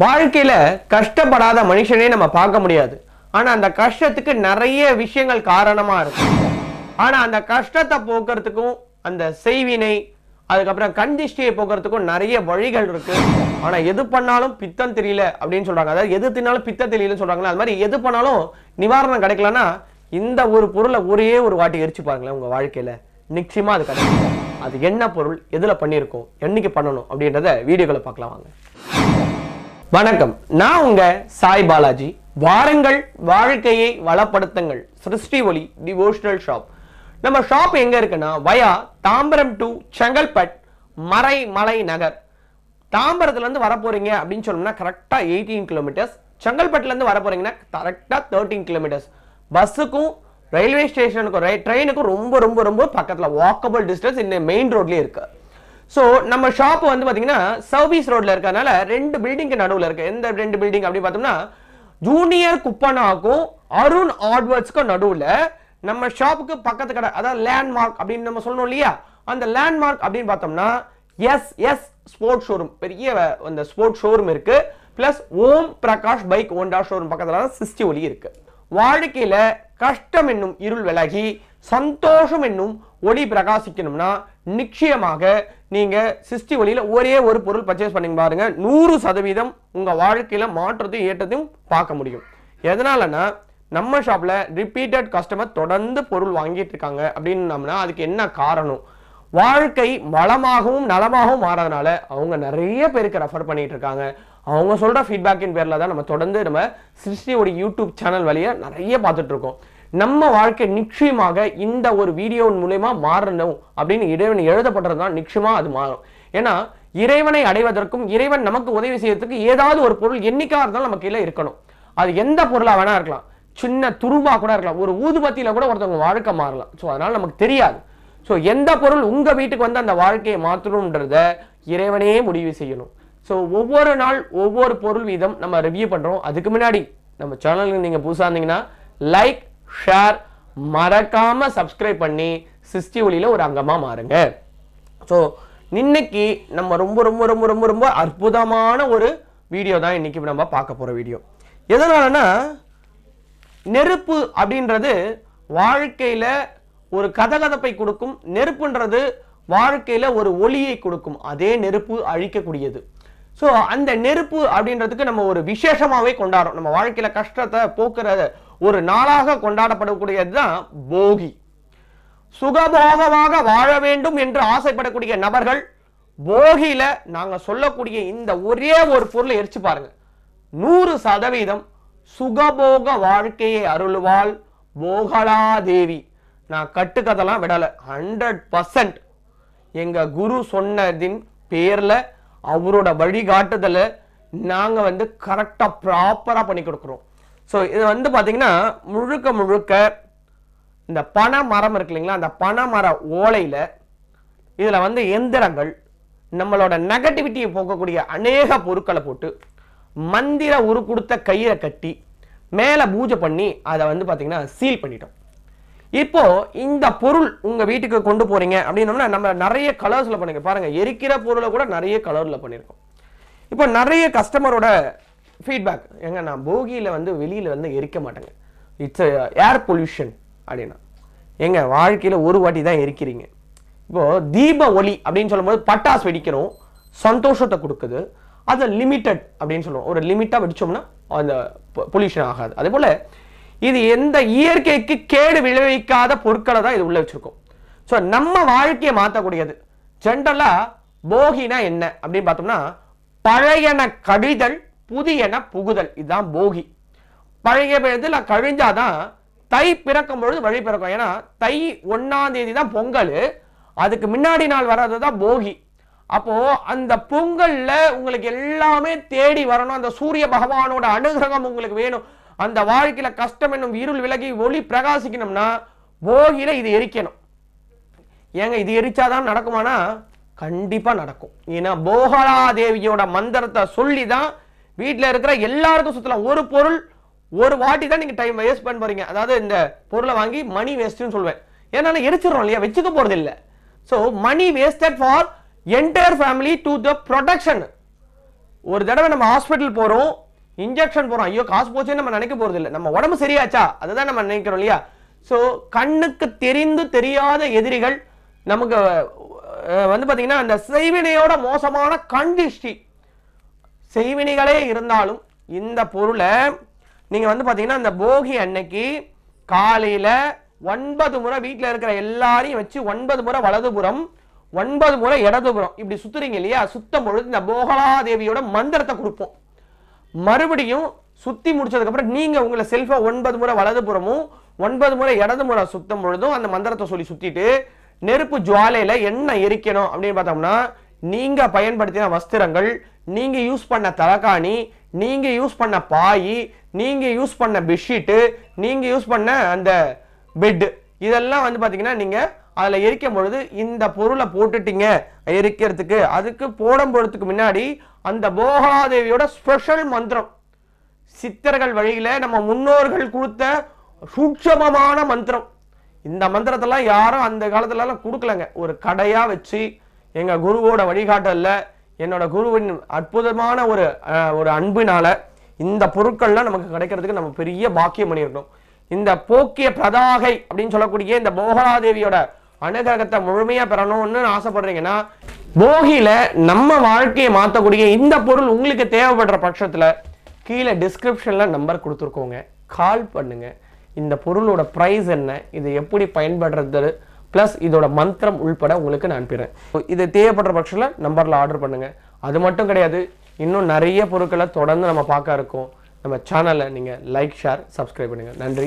வாழ்க்கையில கஷ்டப்படாத மனுஷனே நம்ம பார்க்க முடியாது. ஆனா அந்த கஷ்டத்துக்கு நிறைய விஷயங்கள் காரணமா இருக்கும் ஆனா அந்த கஷ்டத்தை போக்குறதுக்கும் அந்த செய்வினை அதுக்கப்புறம் கண்டிஷ்டியை போக்குறதுக்கும் நிறைய வழிகள் இருக்கு. ஆனா எது பண்ணாலும் பித்தம் தெரியல அப்படின்னு சொல்றாங்க. அதாவது எது தின்னாலும் பித்தம் தெரியலன்னு சொல்றாங்களா அது மாதிரி எது பண்ணாலும் நிவாரணம் கிடைக்கலன்னா இந்த ஒரு பொருளை ஒரே ஒரு வாட்டி எரிச்சு பாருங்களேன் உங்க வாழ்க்கையில. நிச்சயமா அது கிடைக்கும். அது என்ன பொருள் எதுல பண்ணியிருக்கோம் என்னைக்கு பண்ணணும் அப்படின்றத வீடியோக்களை பார்க்கலாம் வாங்க. வணக்கம். நான் உங்க சாய் பாலாஜி. வாருங்கள் வாழ்க்கையை வளப்படுத்துங்கள். சிருஷ்டி ஒளி டிவோஷனல் ஷாப் நம்ம ஷாப் எங்க இருக்குன்னா வயா தாம்பரம் டு செங்கல்பட் மறை மலை நகர். தாம்பரத்துல இருந்து வர போறீங்க அப்படின்னு சொன்னோம்னா கரெக்டாக எயிட்டீன் கிலோமீட்டர்ஸ் செங்கல்பட்டுலேருந்து வர போறீங்கன்னா கரெக்டாக தேர்ட்டீன் கிலோமீட்டர்ஸ் பஸ்ஸுக்கும் ரயில்வே ஸ்டேஷனுக்கும் ட்ரெயினுக்கும் ரொம்ப ரொம்ப ரொம்ப பக்கத்தில் வாக்கபிள் டிஸ்டன்ஸ் இந்த மெயின் ரோட்லேயே இருக்கு. ஸோ நம்ம ஷாப் வந்து பார்த்தீங்கன்னா சர்வீஸ் ரோட்ல இருக்கிறதுனால ரெண்டு பில்டிங்க்கு நடுவில் இருக்கு. எந்த ரெண்டு பில்டிங் அப்படி பார்த்தோம்னா ஜூனியர் குப்பனாக்கும் அருண் ஆட்வர்ட்ஸ்க்கும் நடுவில் நம்ம ஷாப்புக்கு பக்கத்து கடை அதாவது லேண்ட்மார்க் அப்படின்னு நம்ம சொல்லணும் இல்லையா? அந்த லேண்ட்மார்க் அப்படின்னு பார்த்தோம்னா எஸ் எஸ் ஸ்போர்ட்ஸ் ஷோரூம் பெரிய அந்த ஸ்போர்ட்ஸ் ஷோரூம் இருக்கு. Plus Om Prakash bike Honda showroom பக்கத்தில் தான் சிஸ்டி ஒலி இருக்கு. வாழ்க்கையில் கஷ்டம் என்னும் இருள் விலகி சந்தோஷம் என்னும் ஒளி பிரகாசிக்கணும்னா நிச்சயமாக நீங்கள் சிஸ்டி ஒளியில ஒரே ஒரு பொருள் பர்ச்சேஸ் பண்ணி பாருங்க. நூறு சதவீதம் உங்கள் வாழ்க்கையில் மாற்றத்தையும் ஏற்றத்தையும் பார்க்க முடியும். எதனாலனா நம்ம ஷாப்பில் ரிப்பீட்டட் கஸ்டமர் தொடர்ந்து பொருள் வாங்கிட்டு இருக்காங்க அப்படின்னம்னா அதுக்கு என்ன காரணம்? வாழ்க்கை வளமாகவும் நலமாகவும் மாறதுனால அவங்க நிறைய பேருக்கு ரெஃபர் பண்ணிட்டு இருக்காங்க. அவங்க சொல்கிற ஃபீட்பேக்கின் பேரில் தான் நம்ம தொடர்ந்து நம்ம சிருஷ்டியோட யூடியூப் சேனல் வழியா நிறைய பார்த்துட்ருக்கோம் நம்ம வாழ்க்கை நிச்சயமாக இந்த ஒரு வீடியோ மூலயமா மாறணும் அப்படின்னு இறைவன் எழுதப்பட்டிருந்தான் தான் அது மாறும். ஏன்னா இறைவனை அடைவதற்கும் இறைவன் நமக்கு உதவி செய்யறதுக்கு ஏதாவது ஒரு பொருள் என்னைக்காக இருந்தாலும் நம்ம கீழே இருக்கணும். அது எந்த பொருளாக வேணா இருக்கலாம். சின்ன துரும்பா கூட இருக்கலாம். ஒரு ஊதுபத்தியில் கூட ஒருத்தவங்க வாழ்க்கை மாறலாம். ஸோ அதனால் நமக்கு தெரியாது. ஸோ எந்த பொருள் உங்கள் வீட்டுக்கு வந்து அந்த வாழ்க்கையை மாற்றணுன்றத இறைவனே முடிவு செய்யணும். ஸோ ஒவ்வொரு நாள் ஒவ்வொரு பொருள் வீதம் நம்ம ரிவ்யூ பண்ணுறோம் அதுக்கு முன்னாடி நம்ம சேனலுக்கு நீங்கள் புதுசாக இருந்தீங்கன்னா லைக் ஷேர் மறக்காம சப்ஸ்கிரைப் பண்ணி சிஸ்டி ஒளியில ஒரு அங்கமா மாறுங்க. ஸோ இன்னைக்கு நம்ம ரொம்ப ரொம்ப ரொம்ப ரொம்ப ரொம்ப அற்புதமான ஒரு வீடியோ தான் இன்னைக்கு நம்ம பார்க்க போற வீடியோ எதனாலனா நெருப்பு அப்படின்றது வாழ்க்கையில ஒரு கதகதப்பை கொடுக்கும். நெருப்புன்றது வாழ்க்கையில ஒரு ஒளியை கொடுக்கும். அதே நெருப்பு அழிக்கக்கூடியது. ஸோ அந்த நெருப்பு அப்படின்றதுக்கு நம்ம ஒரு விசேஷமாகவே கொண்டாடுறோம். நம்ம வாழ்க்கையில கஷ்டத்தை போக்குற ஒரு நாளாக கொண்டாடப்படக்கூடியது தான் போகி. சுகபோகமாக வாழ வேண்டும் என்று ஆசைப்படக்கூடிய நபர்கள் போகியில நாங்க சொல்லக்கூடிய இந்த ஒரே ஒரு பொருளை எரிச்சு பாருங்க. நூறு சதவீதம் சுகபோக வாழ்க்கையை அருள்வாள் போகலாதேவி. நான் கட்டுக்கதெல்லாம் விடல ஹண்ட்ரட் பர்சன்ட் எங்க குரு சொன்னதின் பேர்ல அவரோட வழிகாட்டுதல நாங்க வந்து கரெக்டா ப்ராப்பரா பண்ணி கொடுக்குறோம். ஸோ இது வந்து பார்த்தீங்கன்னா முழுக்க முழுக்க இந்த பனை மரம் இருக்கு இல்லைங்களா? அந்த பனை மர ஓலையில் இதில் வந்து எந்திரங்கள் நம்மளோட நெகட்டிவிட்டியை போக்கக்கூடிய அநேக பொருட்களை போட்டு மந்திர உரு கொடுத்த கயிறை கட்டி மேலே பூஜை பண்ணி அதை வந்து பார்த்தீங்கன்னா சீல் பண்ணிட்டோம். இப்போது இந்த பொருள் உங்கள் வீட்டுக்கு கொண்டு போகிறீங்க அப்படின்னோம்னா நம்ம நிறைய கலர்ஸில் பண்ணுங்க பாருங்கள் எரிக்கிற பொருளை கூட நிறைய கலரில் பண்ணியிருக்கோம் இப்போ நிறைய கஸ்டமரோட ஃபீட்பேக் எங்க நான் போகியில் வந்து வெளியில் வந்து எரிக்க மாட்டேங்க. இட்ஸ் ஏர் பொல்யூஷன் அப்படின்னா. எங்க வாழ்க்கையில் ஒரு வாட்டி தான் எரிக்கிறீங்க. இப்போது தீப ஒளி அப்படின்னு சொல்லும்போது பட்டாசு வெடிக்கிறோம் சந்தோஷத்தை கொடுக்குது. அது லிமிட்டட் அப்படின்னு சொல்லுவோம். ஒரு லிமிட்டாக வெடிச்சோம்னா அந்த பொல்யூஷன் ஆகாது. அதே போல் இது எந்த இயற்கைக்கு கேடு விளைவிக்காத பொருட்களை தான் இது உள்ளே வச்சுருக்கோம். ஸோ நம்ம வாழ்க்கையை மாற்றக்கூடியது ஜென்ரலாக போகினா என்ன அப்படின்னு பார்த்தோம்னா பழையன கழிதல் புதியன புகுதல். இதுதான் போகி. பழைய இதில் கழிஞ்சாதான் தை பிறக்கும் பொழுது வழி பிறக்கும். ஏன்னா தை ஒன்னாம் தேதி தான் பொங்கல். அதுக்கு முன்னாடி நாள் வர்றது தான் போகி. அப்போ அந்த பொங்கல்ல உங்களுக்கு எல்லாமே தேடி வரணும். அந்த சூரிய பகவானோட அனுகிரகம் உங்களுக்கு வேணும். அந்த வாழ்க்கையில கஷ்டம் என்னும் இருள் விலகி ஒளி பிரகாசிக்கணும்னா போகியில இது எரிக்கணும். ஏங்க இது எரிச்சாதான் நடக்குமானா? கண்டிப்பா நடக்கும். ஏன்னா போகலா தேவியோட மந்திரத்தை சொல்லி தான் வீட்டில் இருக்கிற எல்லாருக்கும் சுற்றலாம் ஒரு பொருள் ஒரு வாட்டி தான் நீங்கள் டைம் வேஸ்ட் பண்ண போறீங்க. அதாவது இந்த பொருளை வாங்கி மணி வேஸ்ட்னு சொல்வேன். ஏன்னா நான் எரிச்சிடறோம் இல்லையா? வச்சுக்க போகிறது இல்லை. So money wasted for entire family to the production ஒரு தடவை நம்ம ஹாஸ்பிட்டல் போகிறோம் இன்ஜெக்ஷன் போகிறோம் ஐயோ காசு போச்சுன்னு நம்ம நினைக்க போகிறது இல்லை. நம்ம உடம்பு சரியாச்சா? அதுதான் நம்ம நினைக்கிறோம் இல்லையா? ஸோ கண்ணுக்கு தெரிந்து தெரியாத எதிரிகள் நமக்கு வந்து பார்த்தீங்கன்னா அந்த செய்வினையோட மோசமான கண் திஷ்டி செய்வினிகளே இருந்தாலும் இந்த பொருளை நீங்கள் வந்து பார்த்தீங்கன்னா இந்த போகி அன்னைக்கு காலையில் ஒன்பது முறை வீட்டில் இருக்கிற எல்லாரையும் வச்சு ஒன்பது முறை வலதுபுறம் ஒன்பது முறை இடதுபுறம் இப்படி சுத்துறீங்க இல்லையா? சுத்தம் பொழுது இந்த போகலாதேவியோட மந்திரத்தை கொடுப்போம். மறுபடியும் சுத்தி முடிச்சதுக்கப்புறம் நீங்கள் நீங்க உங்களை செல்ஃபா ஒன்பது முறை வலதுபுறமும் ஒன்பது முறை இடது முறை சுத்தம் பொழுதும் அந்த மந்திரத்தை சொல்லி சுத்திட்டு நெருப்பு ஜுவாலையில என்ன எரிக்கணும் அப்படின்னு பார்த்தோம்னா நீங்க பயன்படுத்தின வஸ்திரங்கள் நீங்க யூஸ் பண்ண தலகாணி நீங்க யூஸ் பண்ண பாய் நீங்க யூஸ் பண்ண பெட்ஷீட்டு நீங்க யூஸ் பண்ண அந்த பெட்டு இதெல்லாம் வந்து பார்த்தீங்கன்னா நீங்க அதில் எரிக்கும் பொழுது இந்த பொருளை போட்டுட்டீங்க எரிக்கிறதுக்கு. அதுக்கு போடும் பொழுதுக்கு முன்னாடி அந்த போகாதேவியோட ஸ்பெஷல் மந்திரம். சித்தர்கள் வழியில் நம்ம முன்னோர்கள் கொடுத்த சூட்சமமான மந்திரம். இந்த மந்திரத்தெல்லாம் யாரும் அந்த காலத்துலலாம் கொடுக்கலங்க. ஒரு கடையாக வச்சு எங்கள் குருவோட வழிகாட்டலில் என்னோட குருவின் அற்புதமான ஒரு ஒரு அன்பினால இந்த பொருட்கள்லாம் நமக்கு கிடைக்கிறதுக்கு நம்ம பெரிய பாக்கியம் பண்ணியிருக்கோம் இந்த போக்கிய பிரதாகை அப்படின்னு சொல்லக்கூடிய இந்த போகலாதேவியோட அனுகிரகத்தை முழுமையாக பெறணும்னு ஆசைப்படுறீங்கன்னா போகியில நம்ம வாழ்க்கையை மாற்றக்கூடிய இந்த பொருள் உங்களுக்கு தேவைப்படுற பட்சத்தில் கீழே டிஸ்கிரிப்ஷனில் நம்பர் கொடுத்துருக்கோங்க. கால் பண்ணுங்கள் இந்த பொருளோட ப்ரைஸ் என்ன? இது எப்படி பயன்படுறது ப்ளஸ் இதோட மந்திரம் உள்பட உங்களுக்கு நான் அனுப்பிடுறேன். இது தேவைப்படுற பட்சத்தில் நம்பரில் ஆர்டர் பண்ணுங்கள் அது மட்டும் கிடையாது இன்னும் நிறைய பொருட்களை தொடர்ந்து நம்ம பார்க்க இருக்கோம். நம்ம சேனலை நீங்கள் லைக் ஷேர் சப்ஸ்கிரைப் பண்ணுங்கள் நன்றி.